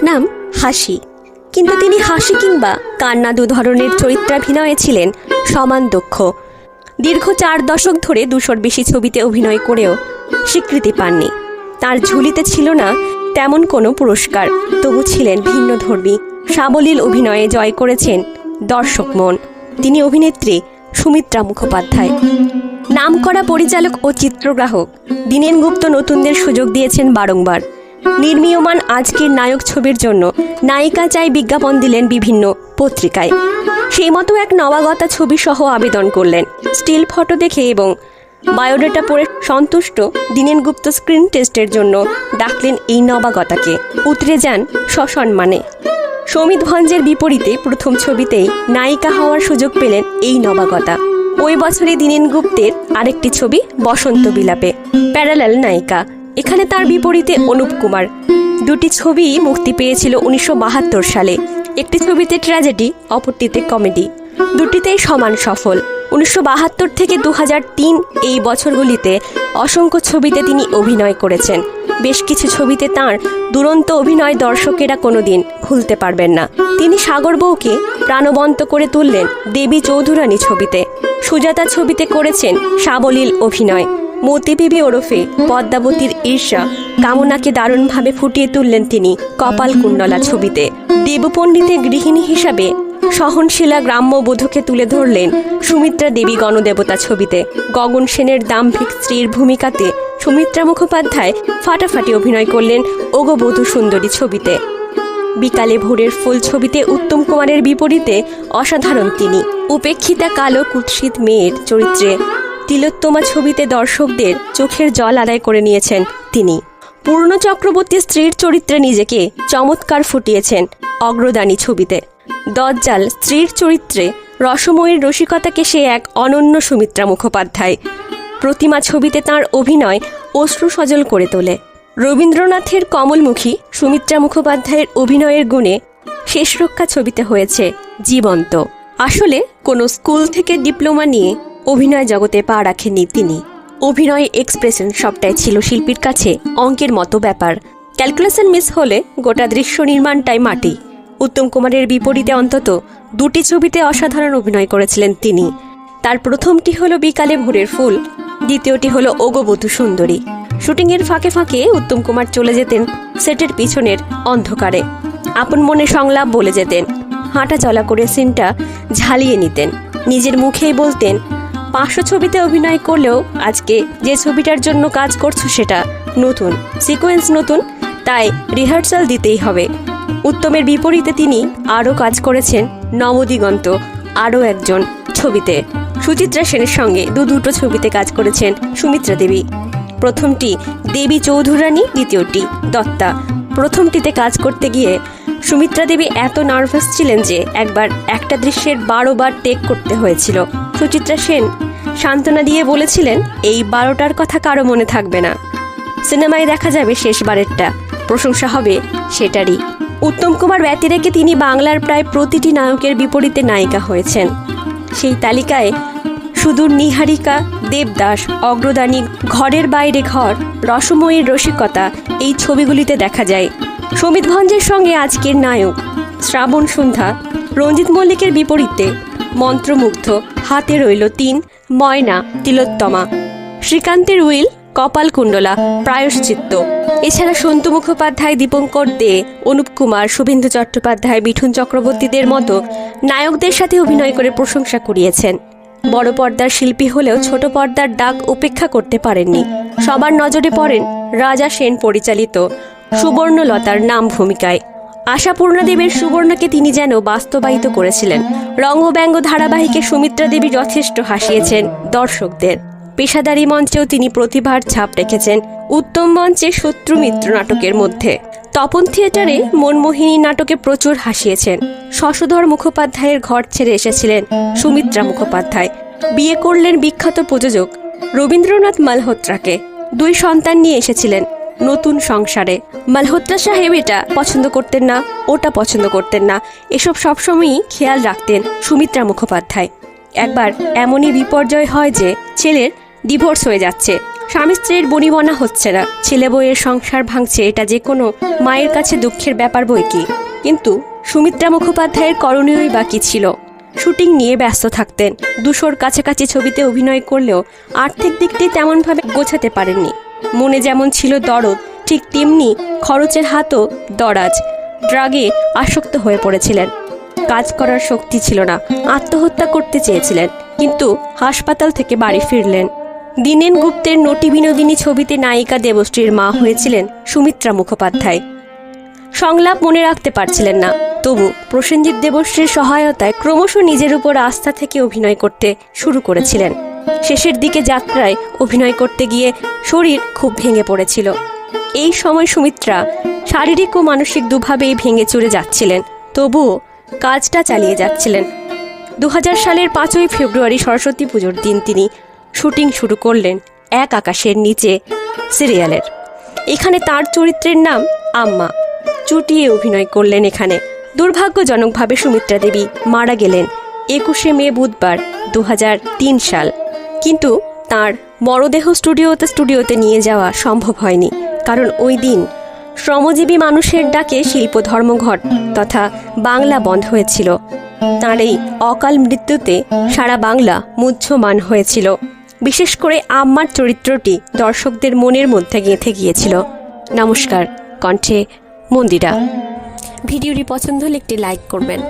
ডাকনাম হাসি। কিন্তু তিনি হাসি কিংবা কান্না দু ধরনের চরিত্রাভিনয়ে ছিলেন সমান দক্ষ। দীর্ঘ চার দশক ধরে দুশোর বেশি ছবিতে অভিনয় করেও স্বীকৃতি পাননি। তার ঝুলিতে ছিল না তেমন কোনো পুরস্কার, তবু ছিলেন ভিন্নধর্মী সাবলীল অভিনয়ে জয় করেছেন দর্শক মন। তিনি অভিনেত্রী সুমিত্রা মুখোপাধ্যায়। নামকরা পরিচালক ও চিত্রগ্রাহক দীনেন গুপ্ত নতুনদের সুযোগ দিয়েছেন বারংবার। নির্মীয়মান আজকের নায়ক ছবির জন্য নায়িকা চাই বিজ্ঞাপন দিলেন বিভিন্ন পত্রিকায়। সেই মতো এক নবাগতা ছবি সহ আবেদন করলেন। স্টিল ফটো দেখে এবং বায়োডেটা পড়ে সন্তুষ্ট দীনেন গুপ্ত স্ক্রিন টেস্টের জন্য ডাকলেন এই নবাগতাকে। উতরে যান সসম্মানে। সমিত ভঞ্জের বিপরীতে প্রথম ছবিতেই নায়িকা হওয়ার সুযোগ পেলেন এই নবাগতা। ওই বছরে দীনেন গুপ্তের আরেকটি ছবি বসন্ত বিলাপে, প্যারালাল নায়িকা। এখানে তার বিপরীতে অনুপ কুমার। দুটি ছবি মুক্তি পেয়েছিল উনিশশো বাহাত্তর সালে। একটি ছবিতে ট্র্যাজেডি অপরটিতে কমেডি দুটিতেই সমান সফল। উনিশশো বাহাত্তর থেকে দু এই বছরগুলিতে অসংখ্য ছবিতে তিনি অভিনয় করেছেন। বেশ কিছু ছবিতে তার দুরন্ত অভিনয় দর্শকেরা কোনোদিন ভুলতে পারবেন না। তিনি সাগর বউকে প্রাণবন্ত করে তুললেন দেবী চৌধুরানী ছবিতে। সুজাতা ছবিতে করেছেন সাবলীল অভিনয়। মতি বিবি ওরফে পদ্মাবতীর ঈর্ষা কামনাকে দারুণভাবে ফুটিয়ে তুললেন তিনি কপাল কুণ্ডলা ছবিতে। দেবপণ্ডিতের গৃহিণী হিসাবে সহনশীলা গ্রাম্য বধূকে তুলে ধরলেন সুমিত্রা দেবী গণদেবতা ছবিতে। গগন সেনের দাম্ভিক স্ত্রীর ভূমিকাতে সুমিত্রা মুখোপাধ্যায় ফাটাফাটি অভিনয় করলেন ওগবধূ সুন্দরী ছবিতে। বিকালে ভোরের ফুল ছবিতে উত্তম কুমারের বিপরীতে অসাধারণ তিনি। উপেক্ষিতা কালো কুৎসিত মেয়ের চরিত্রে তিলোত্তমা ছবিতে দর্শকদের চোখের জল আদায় করে নিয়েছেন তিনি। পূর্ণ চক্রবর্তী স্ত্রীর চরিত্রে নিজেকে চমৎকার ফুটিয়েছেন অগ্রদানী ছবিতে। দজ্জাল স্ত্রীর চরিত্রে রসময়ীর রসিকতাকে সে এক অনন্য সুমিত্রা মুখোপাধ্যায়। প্রতিমা ছবিতে তার অভিনয় অশ্রু সজল করে তোলে। রবীন্দ্রনাথের কমলমুখী সুমিত্রা মুখোপাধ্যায়ের অভিনয়ের গুণে শেষরক্ষা ছবিতে হয়েছে জীবন্ত। আসলে কোনো স্কুল থেকে ডিপ্লোমা নিয়ে অভিনয় জগতে পা রাখেননি তিনি। অভিনয় এক্সপ্রেশন সবটাই ছিল শিল্পীর কাছে অঙ্কের মতো ব্যাপার। ক্যালকুলেশন মিস হলে গোটা দৃশ্য নির্মাণটাই মাটি। উত্তম কুমারের বিপরীতে অন্তত দুটি ছবিতে অসাধারণ অভিনয় করেছিলেন তিনি। তার প্রথমটি হলো বিকালে ভোরের ফুল, দ্বিতীয়টি হলো ওগবধূ সুন্দরী। শুটিংয়ের ফাঁকে ফাঁকে উত্তম কুমার চলে যেতেন সেটের পিছনের অন্ধকারে। আপন মনে সংলাপ বলে যেতেন। হাঁটা চলা করে সিনটা ঝালিয়ে নিতেন। নিজের মুখেই বলতেন পাঁচশো ছবিতে অভিনয় করলেও আজকে যে ছবিটার জন্য কাজ করছ সেটা নতুন সিকোয়েন্স নতুন, তাই রিহার্সাল দিতেই হবে। উত্তমের বিপরীতে তিনি আরও কাজ করেছেন নবদিগন্ত আরও একজন ছবিতে। সুচিত্রা সেনের সঙ্গে দু দুটো ছবিতে কাজ করেছেন সুমিত্রা দেবী। প্রথমটি দেবী চৌধুরানী, দ্বিতীয়টি দত্তা। প্রথমটিতে কাজ করতে গিয়ে সুমিত্রা দেবী এত নার্ভাস ছিলেন যে একবার একটা দৃশ্যের বারো বার টেক করতে হয়েছিল। সুচিত্রা সেন সান্ত্বনা দিয়ে বলেছিলেন, এই বারোটার কথা কারও মনে থাকবে না। সিনেমায় দেখা যাবে শেষবারেরটা। প্রশংসা হবে সেটারই। উত্তম কুমার ব্যতি রেখে তিনি বাংলার প্রায় প্রতিটি নায়কের বিপরীতে নায়িকা হয়েছেন। সেই তালিকায় সুদূর নিহারিকা, দেবদাস, অগ্রদানী, ঘরের বাইরে ঘর, রসময়ীর রসিকতা এই ছবিগুলিতে দেখা যায়। সমিত ভঞ্জের সঙ্গে আজকের নায়ক, শ্রাবণ সন্ধ্যা, রঞ্জিত মল্লিকের বিপরীতে মন্ত্রমুগ্ধ, হাতে রইল তিন, ময়না, তিলোত্তমা। শ্রীকান্তের উইল, কপাল কুণ্ডলা প্রায়শ্চিত্ত এছাড়া সন্তু মুখোপাধ্যায়, দীপঙ্কর দে, অনুপ কুমার, শুভেন্দু চট্টোপাধ্যায়, মিঠুন চক্রবর্তীদের মতো নায়কদের সাথে অভিনয় করে প্রশংসা কুড়িয়েছেন। বড় পর্দার শিল্পী হলেও ছোট পর্দার ডাক উপেক্ষা করতে পারেননি। সবার নজরে পড়েন রাজা সেন পরিচালিত সুবর্ণলতার নাম ভূমিকায়। আশাপূর্ণা দেবের সুবর্ণকে তিনি যেন বাস্তবায়িত করেছিলেন। রঙ্গব্যঙ্গ ধারাবাহিকে সুমিত্রা দেবী যথেষ্ট হাসিয়েছেন দর্শকদের। পেশাদারি মঞ্চেও তিনি প্রতিভার ছাপ রেখেছেন উত্তম মঞ্চে শত্রু মিত্র নাটকের মধ্যে। তপন থিয়েটারে মনমোহিনী নাটকে প্রচুর হাসিয়েছেন। শশধর মুখোপাধ্যায়ের ঘর ছেড়ে এসেছিলেন সুমিত্রা মুখোপাধ্যায়। বিয়ে করলেন বিখ্যাত প্রযোজক রবীন্দ্রনাথ মালহোত্রাকে। দুই সন্তান নিয়ে এসেছিলেন নতুন সংসারে। মালহোত্রা সাহেব এটা পছন্দ করতেন না, ওটা পছন্দ করতেন না। এসব সবসময়ই খেয়াল রাখতেন সুমিত্রা মুখোপাধ্যায়। একবার এমনই বিপর্যয় হয় যে ছেলের ডিভোর্স হয়ে যাচ্ছে। স্বামী স্ত্রীর বনিবনা হচ্ছে না। ছেলে বইয়ের সংসার ভাঙছে, এটা যে কোনো মায়ের কাছে দুঃখের ব্যাপার বই কি? কিন্তু সুমিত্রা মুখোপাধ্যায়ের করণীয়ই বাকি ছিল? শুটিং নিয়ে ব্যস্ত থাকতেন। দুশোর কাছাকাছি ছবিতে অভিনয় করলেও আর্থিক দিকটি তেমনভাবে গোছাতে পারেননি। মনে যেমন ছিল দরদ, ঠিক তেমনি খরচের হাতও দরাজ। ড্রাগে আসক্ত হয়ে পড়েছিলেন। কাজ করার শক্তি ছিল না, আত্মহত্যা করতে চেয়েছিলেন, কিন্তু হাসপাতাল থেকে বাড়ি ফিরলেন। দীনেন গুপ্তের নটি বিনোদিনী ছবিতে নায়িকা দেবশ্রীর মা হয়েছিলেন সুমিত্রা মুখোপাধ্যায়। সংলাপ মনে রাখতে পারছিলেন না, তবু প্রসেনজিৎ দেবশ্রীর সহায়তায় ক্রমশ নিজের উপর আস্থা থেকে অভিনয় করতে শুরু করেছিলেন। শেষের দিকে যাত্রায় অভিনয় করতে গিয়ে শরীর খুব ভেঙে পড়েছিল। এই সময় সুমিত্রা শারীরিক ও মানসিক দুভাবেই ভেঙে চুরে যাচ্ছিলেন। তবুও কাজটা চালিয়ে যাচ্ছিলেন। দু হাজার সালের পাঁচই ফেব্রুয়ারি সরস্বতী পুজোর দিন তিনি শুটিং শুরু করলেন এক আকাশের নিচে সিরিয়ালের। এখানে তার চরিত্রের নাম আম্মা। চুটিয়ে অভিনয় করলেন এখানে। দুর্ভাগ্যজনকভাবে সুমিত্রা দেবী মারা গেলেন একুশে মে বুধবার দু হাজার তিন সাল। কিন্তু তার মরদেহ স্টুডিওতে স্টুডিওতে নিয়ে যাওয়া সম্ভব হয়নি। কারণ ওই দিন শ্রমজীবী মানুষের ডাকে শিল্প ধর্মঘট তথা বাংলা বন্ধ হয়েছিল। তার এই অকাল মৃত্যুতে সারা বাংলা মুহ্যমান হয়েছিল। বিশেষ করে আম্মার চরিত্রটি দর্শকদের মনের মধ্যে গেঁথে গিয়েছিল। নমস্কার, কণ্ঠে মন্দিরা। ভিডিওটি পছন্দ হলে একটি লাইক করবেন।